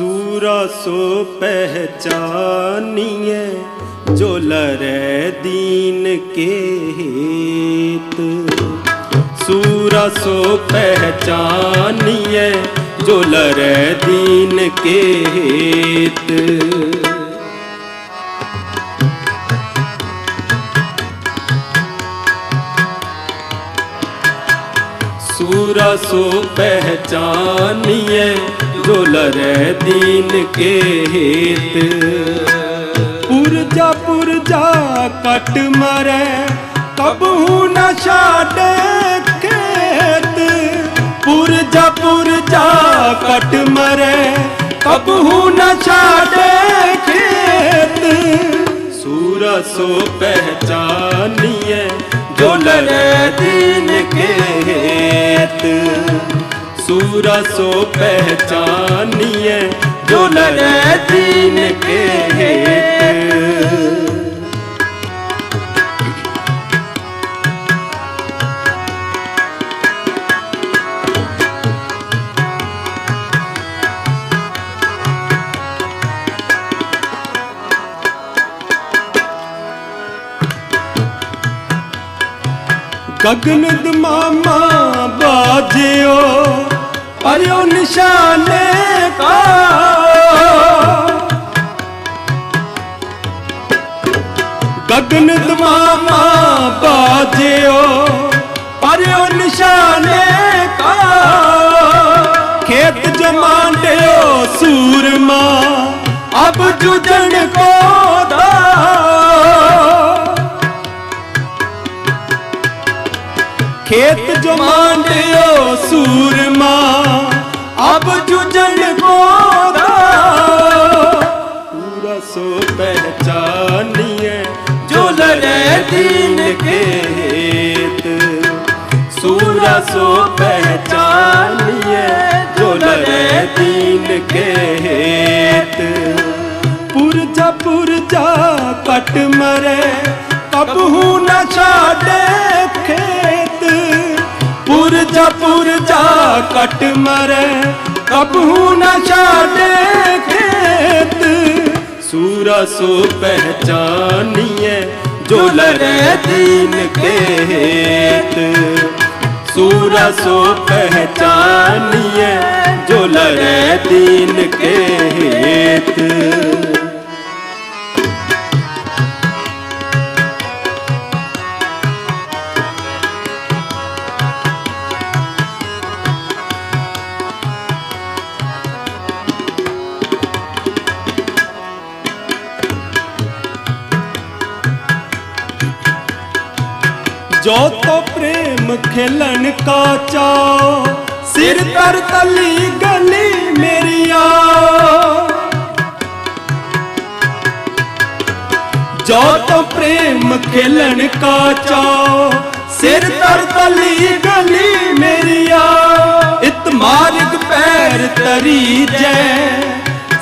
ਸੂਰਾ ਸੋ ਪਹਿਚਾਨੀਏ ਜੋ ਲਰੈ ਦੀਨ ਕੇ ਹੇਤ ਸੂਰਾ ਸੋ ਪਹਿਚਾਨੀਏ ਜੋ ਲਰੈ ਦੀਨ ਕੇ ਹੇਤ सूरा सो पहचानिए जो लरे दीन के हेत पुरजा पुरजा कट मरे कबहू न छाड़े खेत पुरजा पुरजा कट मरे कबहू न छाड़े खेत ਸੋਲਾ ਸੋ ਜੋ ਝੋਲਨ ਦਿਨ ਕੇਤ। ਸੂਰਾ ਸੋ ਜੋ ਝੋਲਨ ਦਿਨ ਕੇਤ। ਗਗਨ ਦਮਾਮਾ ਬਾਜਿਓ ਅਰਿਓ ਨਿਸ਼ਾਨੇ ਕਾ ਗਗਨ ਦਮਾਮਾ ਬਾਜਿਓ ਅਰਿਓ ਨਿਸ਼ਾਨੇ ਕਾ ਖੇਤ ਜਮਾਂਡਿਓ ਸੂਰਮਾ, ਅਬ ਜੁਦਣ ਕੋ ਖੇਤ ਜੋ ਮਾਂਡਿਓ ਸੂਰਮਾ, ਅਬ ਜੁਜਨ ਕੋ ਪੂਰਾ ਸੋ ਪਹਿਚਾਨੀਏ ਜੋ ਲੜੇ ਦੀਨ ਕੇ ਹੇਤ ਸੂਰਾ ਸੋ ਪਹਿਚਾਨੀਏ ਜੋ ਲੜੇ ਦੀਨ ਕੇ ਹੇਤ ਪੁਰਜਾ ਪੁਰਜਾ ਕਟ ਮਰੇ पुरजा कट मरे कबहू न छाड़े खेत सूरा सो पहचानिए जो लड़े दीन के हेत सूरा सो पहचानिए जो लड़े दीन के हेत ਜੋ ਤੋ ਪ੍ਰੇਮ ਖੇਲਣ ਕਾਚਾ ਸਿਰ ਤਰ ਤਲੀ ਗਲੀ ਮੇਰੀਆ ਜੋ ਤੋ ਪ੍ਰੇਮ ਖੇਲਣ ਕਾਚਾ ਸਿਰ ਤਰ ਤਲੀ ਗਲੀ ਮੇਰੀਆ ਇਤ ਮਾਰਗ ਪੈਰ ਤਰੀ ਜੈ,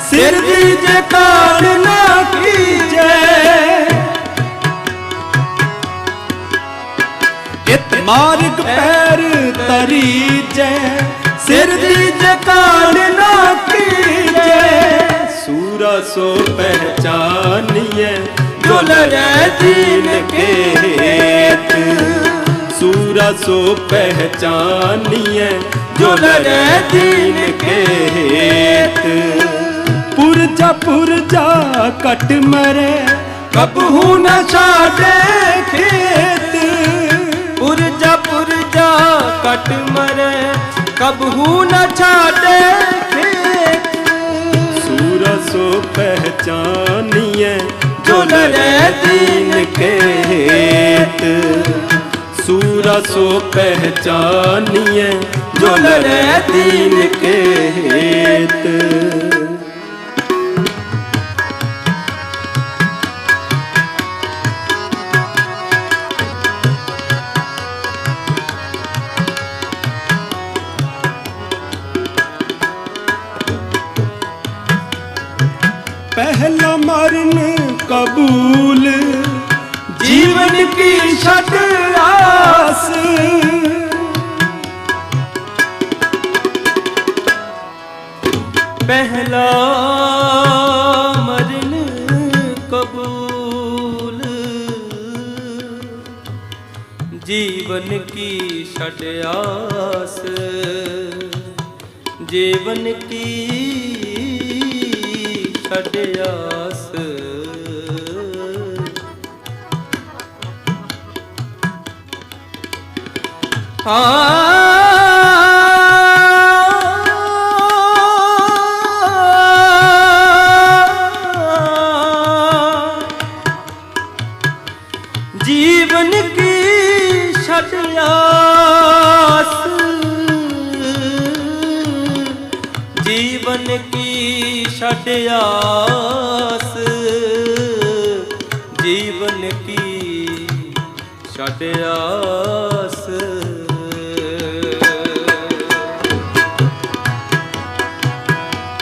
ਸਿਰ ਦੀ ਜੇ ਕਾਣ ਤਰੀ ਜੈ ਸਿਰ ਦੀ ਜਕਾਨ ਨਾ ਕੀਜੈ ਸੂਰਾ ਸੋ ਪਹਿਚਾਨੀਏ ਜੋ ਲੜੈ ਦੀਨ ਕੇ ਹੇਤ ਸੂਰਾ ਸੋ ਪਹਿਚਾਨੀਏ ਜੋ ਦੀਨ ਕੇ ਪੁਰਜਾ ਪੁਰਜਾ ਕਟ ਮਰੇ। ਕਬਹੂ ਨਾ ਛਾੜੇ ਖੇਤ ਕਟ ਮਰੇ ਕਬਹੂ ਨਾ ਛਾੜੇ ਖੇਤ। ਸੂਰਾ ਸੋ ਪਹਿਚਾਨੀਏ ਜੋ ਲੜੇ ਦੀਨ ਕੇ ਹੇਤ ਸੂਰਾ ਸੋ ਪਹਿਚਾਨੀਏ ਜੋ ਲੜੇ ਦੀਨ ਕੇ ਪਹਿਲਾ ਮਰਨ ਕਬੂਲ, ਜੀਵਨ ਕੀ ਛੱਡ ਆਸ। ਪਹਿਲਾ ਮਰਨ ਕਬੂਲ, ਜੀਵਨ ਕੀ ਛੱਡ ਆਸ। ਜੀਵਨ ਕੀ ਛੱਡ ਆਸ। ਹਾਂ ਜੀਵਨ ਕੀ ਛੱਡ ਆਸ ਛੱਡ ਜੀਵਨ ਕੀ ਛੱਡ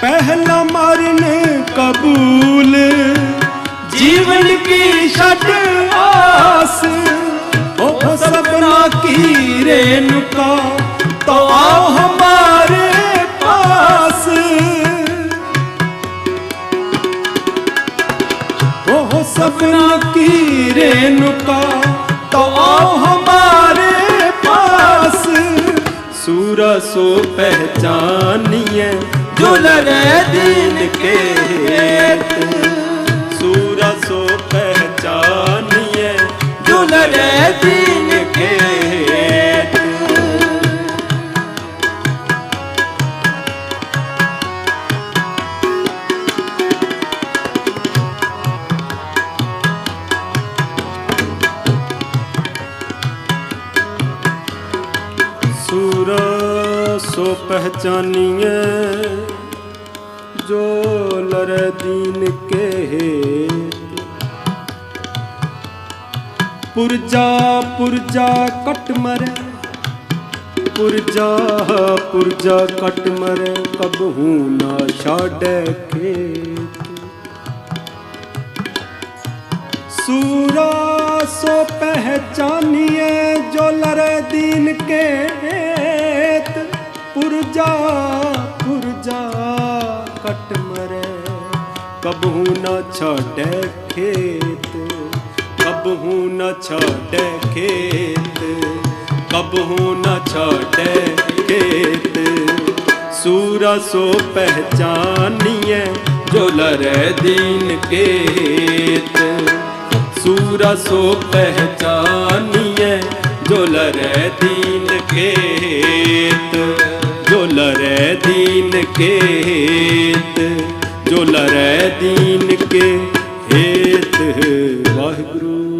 ਪਹਿਲਾ ਮਰਨ ਕਬੂਲ, ਜੀਵਨ ਕੀ ਛੱਡ ਆਸ। ਉਹ ਸਭਨਾ ਕੀ ਰੇਨੁਕਾ ਤੋ ਆਹ सपना की रेणुका तो आओ हमारे पास सूरा सो पहचानिए जो लड़े दीन के हेत सूरा सो पहचानिए जो लड़े दीन ਪਹਿਚਾਨੀਐ। ਜੋ ਲਰੈ ਦੀਨ ਕੇ ਹੇਤ ਪੁਰਜਾ ਪੁਰਜਾ ਕਟ ਮਰੈ। ਪੁਰਜਾ ਪੁਰਜਾ ਕਟ ਮਰੈ। ਕਬਹੂ ਨਾ ਛਾੜੈ ਖੇਤ। ਸੂਰਾ ਸੋ ਪਹਿਚਾਨੀਐ। ਜੋ ਲਰੈ ਦੀਨ ਕੇ ਪੁਰਜਾ ਪੁਰਜਾ ਕਟ ਮਰੇ। ਕਬਹੂ ਨਾ ਛੱਡੇ ਖੇਤ, ਕਬਹੂ ਨਾ ਛੱਡੇ ਖੇਤ, ਕਬਹੂ ਨਾ ਛੱਡੇ ਖੇਤ। ਸੂਰਾ ਸੋ ਪਹਿਚਾਨੀਐ, ਜੋ ਲਰੈ ਦੀਨ ਕੇਤ। ਸੂਰਾ ਸੋ ਪਹਿਚਾਨੀਐ, ਜੋ ਲਰੈ ਦੀਨ ਕੇਤ। लड़े दीन के हेत जो लड़े दीन के हेत ਜੋ